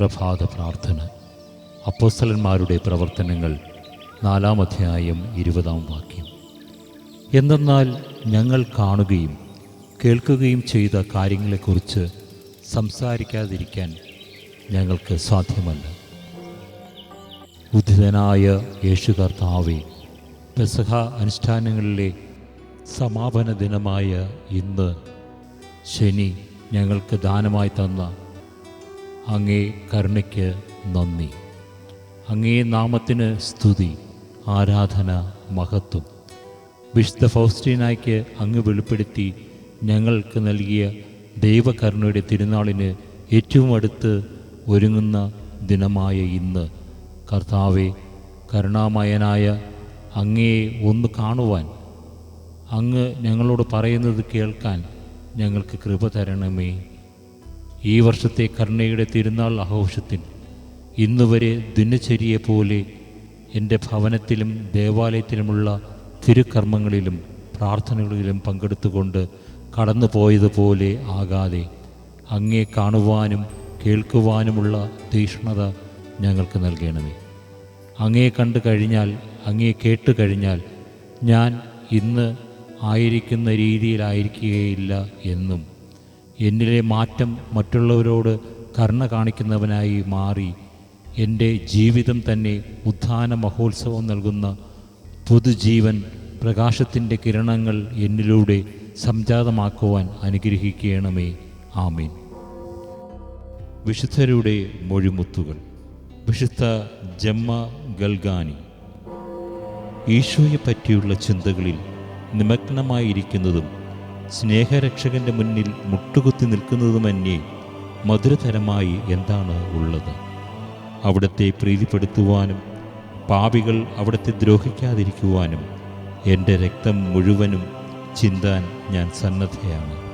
പ്രഭാത പ്രാർത്ഥന. അപ്പോസ്തലന്മാരുടെ പ്രവർത്തനങ്ങൾ നാലാം അധ്യായം ഇരുപതാം വാക്യം. എന്തെന്നാൽ ഞങ്ങൾ കാണുകയും കേൾക്കുകയും ചെയ്ത കാര്യങ്ങളെക്കുറിച്ച് സംസാരിക്കാതിരിക്കാൻ ഞങ്ങൾക്ക് സാധ്യമല്ല. ഉദ്ധിതനായ യേശു കർത്താവെ പെസഹ അനുഷ്ഠാനങ്ങളിലെ സമാപന ദിനമായ ഇന്ന് ശനി ഞങ്ങൾക്ക് ദാനമായി തന്ന അങ്ങേ കരുണയ്ക്ക് നന്ദി. അങ്ങേ നാമത്തിന് സ്തുതി ആരാധന മഹത്വം. വിശുദ്ധ ഫൗസ്റ്റീനായ്ക്ക് അങ്ങ് വെളിപ്പെടുത്തി ഞങ്ങൾക്ക് നൽകിയ ദൈവകരുണയുടെ തിരുനാളിന് ഏറ്റവും അടുത്ത് ഒരുങ്ങുന്ന ദിനമായ ഇന്ന്. കർത്താവെ കരുണാമയനായ അങ്ങയെ ഒന്ന് കാണുവാൻ അങ്ങ് ഞങ്ങളോട് പറയുന്നത് കേൾക്കാൻ ഞങ്ങൾക്ക് കൃപ തരണമേ. ഈ വർഷത്തെ കരുണയുടെ തിരുനാൾ ആഘോഷത്തിൽ ഇന്നുവരെ ദിനചര്യയെപ്പോലെ എന്റെ ഭവനത്തിലും ദേവാലയത്തിലുമുള്ള തിരുക്കർമ്മങ്ങളിലും പ്രാർത്ഥനകളിലും പങ്കെടുത്തുകൊണ്ട് കടന്നു പോയതുപോലെ ആകാതെ അങ്ങേ കാണുവാനും കേൾക്കുവാനുമുള്ള തീക്ഷ്ണത ഞങ്ങൾക്ക് നൽകണമേ. അങ്ങേ കണ്ടു കഴിഞ്ഞാൽ അങ്ങേ കേട്ടു കഴിഞ്ഞാൽ ഞാൻ ഇന്ന് ആയിരിക്കുന്ന രീതിയിലായിരിക്കുകയില്ല എന്നും എന്നിലെ മാറ്റം മറ്റുള്ളവരോട് കരുണ കാണിക്കുന്നവനായി മാറി. എന്റെ ജീവിതം തന്നെ ഉത്ഥാന മഹോത്സവം നൽകുന്ന പുതുജീവൻ പ്രകാശത്തിന്റെ കിരണങ്ങൾ എന്നിലൂടെ സംജാതമാക്കുവാൻ അനുഗ്രഹിക്കണമേ. ആമീൻ. വിശുദ്ധരുടെ മൊഴിമുത്തുകൾ. വിശുദ്ധ ജമ്മ ഗൽഗാനി. ഈശോയെ പറ്റിയുള്ള ചിന്തകളിൽ നിമഗ്നമായിരിക്കുന്നതും സ്നേഹരക്ഷകന്റെ മുന്നിൽ മുട്ടുകുത്തി നിൽക്കുന്നതുമന്യേ മധുരതരമായി എന്താണ് ഉള്ളത്? അവിടത്തെ പ്രീതിപ്പെടുത്തുവാനും പാപികൾ അവിടത്തെ ദ്രോഹിക്കാതിരിക്കുവാനും എന്റെ രക്തം മുഴുവനും ചിന്താൻ ഞാൻ സന്നദ്ധയാണ്.